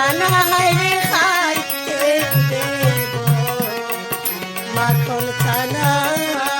খানায় খাইতে দেব? মাখন খানায়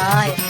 bye.